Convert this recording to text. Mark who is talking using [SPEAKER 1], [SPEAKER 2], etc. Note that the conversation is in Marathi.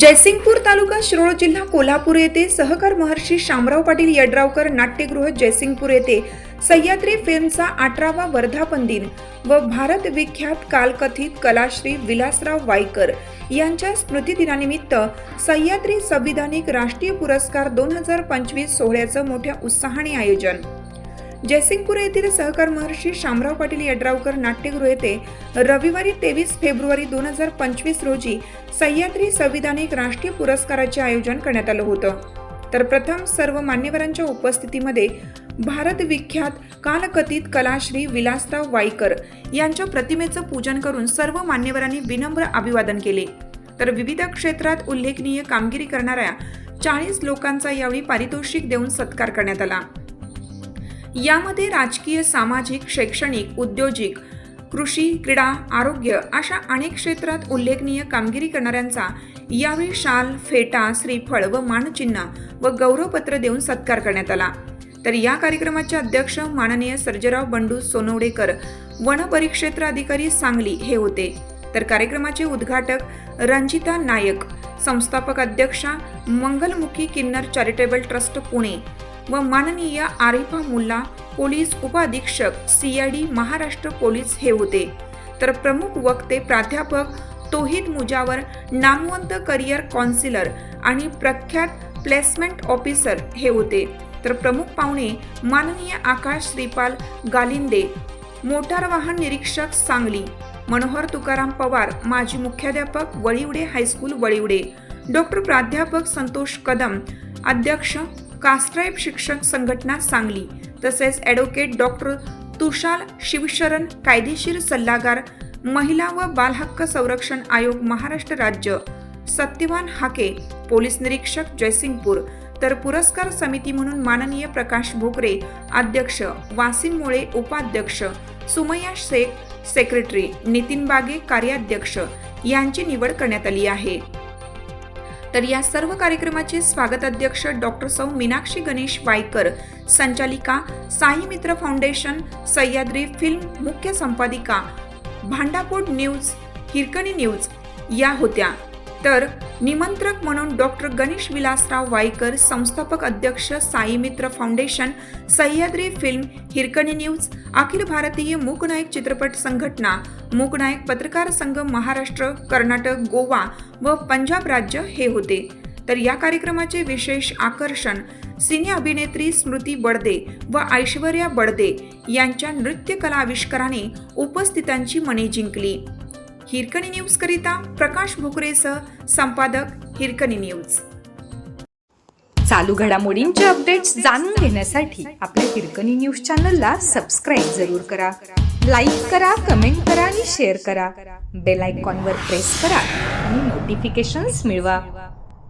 [SPEAKER 1] जयसिंगपूर तालुका शिरोळ जिल्हा कोल्हापूर येथे सहकार महर्षी शामराव पाटील यड्रावकर नाट्यगृह जयसिंगपूर येथे सह्याद्री फिल्मचा अठरावा वर्धापन दिन व भारत विख्यात कालकथित कलाश्री विलासराव वाईकर यांच्या स्मृतिदिनानिमित्त सह्याद्री संविधानिक राष्ट्रीय पुरस्कार दोन हजार पंचवीस सोहळ्याचं मोठ्या उत्साहाने आयोजन. जयसिंगपूर येथील सहकार महर्षी शामराव पाटील यड्रावकर नाट्यगृह येथे रविवारी तेवीस फेब्रुवारी दोन हजार पंचवीस रोजी सह्याद्री संविधानिक राष्ट्रीय पुरस्काराचे आयोजन करण्यात आलं होतं. तर प्रथम सर्व मान्यवरांच्या उपस्थितीमध्ये भारत विख्यात कालकथित कलाश्री विलासराव वाईकर यांच्या प्रतिमेचं पूजन करून सर्व मान्यवरांनी विनम्र अभिवादन केले. तर विविध क्षेत्रात उल्लेखनीय कामगिरी करणाऱ्या चाळीस लोकांचा यावेळी पारितोषिक देऊन सत्कार करण्यात आला. यामध्ये राजकीय सामाजिक शैक्षणिक उद्योजिक कृषी क्रीडा आरोग्य अशा अनेक क्षेत्रात उल्लेखनीय कामगिरी करणाऱ्यांचा यावेळी शाल फेटा श्रीफळ व मानचिन्ह व गौरवपत्र देऊन सत्कार करण्यात आला. तर या कार्यक्रमाचे अध्यक्ष माननीय सर्जराव बंडू सोनवडेकर वन परिक्षेत्र अधिकारी सांगली हे होते. तर कार्यक्रमाचे उद्घाटक रंजिता नायक संस्थापक अध्यक्षा मंगलमुखी किन्नर चॅरिटेबल ट्रस्ट पुणे व माननीय आरिफा मुल्ला पोलीस उपअधीक्षक सीआयडी महाराष्ट्र पोलीस हे होते. तर प्रमुख वक्ते प्राध्यापक तोहिद मुजावर नामवंत करिअर कॉन्सिलर आणि प्रख्यात प्लेसमेंट ऑफिसर हे होते. तर प्रमुख पाहुणे माननीय आकाश श्रीपाल गालिंदे मोटार वाहन निरीक्षक सांगली मनोहर तुकाराम पवार माजी मुख्याध्यापक वळिवडे हायस्कूल वळिवडे डॉक्टर प्राध्यापक संतोष कदम अध्यक्ष कास्ट्राईब शिक्षक संघटना सांगली तसेच ॲडव्होकेट डॉक्टर तुषार शिवशरण कायदेशीर सल्लागार महिला व बालहक्क संरक्षण आयोग महाराष्ट्र राज्य सत्यवान हाके पोलीस निरीक्षक जयसिंगपूर तर पुरस्कार समिती म्हणून माननीय प्रकाश भोकरे अध्यक्ष वासिम मोळे उपाध्यक्ष सुमय्या शेख सेक्रेटरी नितीन बागे कार्याध्यक्ष यांची निवड करण्यात आली आहे. तर या सर्व कार्यक्रमाचे स्वागताध्यक्ष डॉक्टर सौ मीनाक्षी गणेश वायकर संचालिका साई मित्र फाउंडेशन सह्याद्री फिल्म मुख्य संपादिका भांडापोट न्यूज हिरकणी न्यूज या होत्या. तर निमंत्रक म्हणून डॉक्टर गणेश विलासराव वाईकर संस्थापक अध्यक्ष Saimitra foundation Sahyadri film Hirkani news अखिल भारतीय मूकनायक चित्रपट संघटना मूकनायक पत्रकार संघ महाराष्ट्र कर्नाटक गोवा व पंजाब राज्य हे होते. तर या कार्यक्रमाचे विशेष आकर्षण सिने अभिनेत्री स्मृती बडदे व ऐश्वर्या बडदे यांच्या नृत्यकला आविष्काराने उपस्थितांची मने जिंकली. हिरकणी न्यूज करिता प्रकाश भोकरेसह संपादक हिरकणी न्यूज.
[SPEAKER 2] चालू घडामोडींचे अपडेट्स जाणून घेण्यासाठी आपल्या हिरकणी न्यूज चॅनलला सबस्क्राईब जरूर करा. लाईक करा कमेंट करा आणि शेअर करा. बेल आयकॉनवर प्रेस करा आणि नोटिफिकेशन्स मिळवा.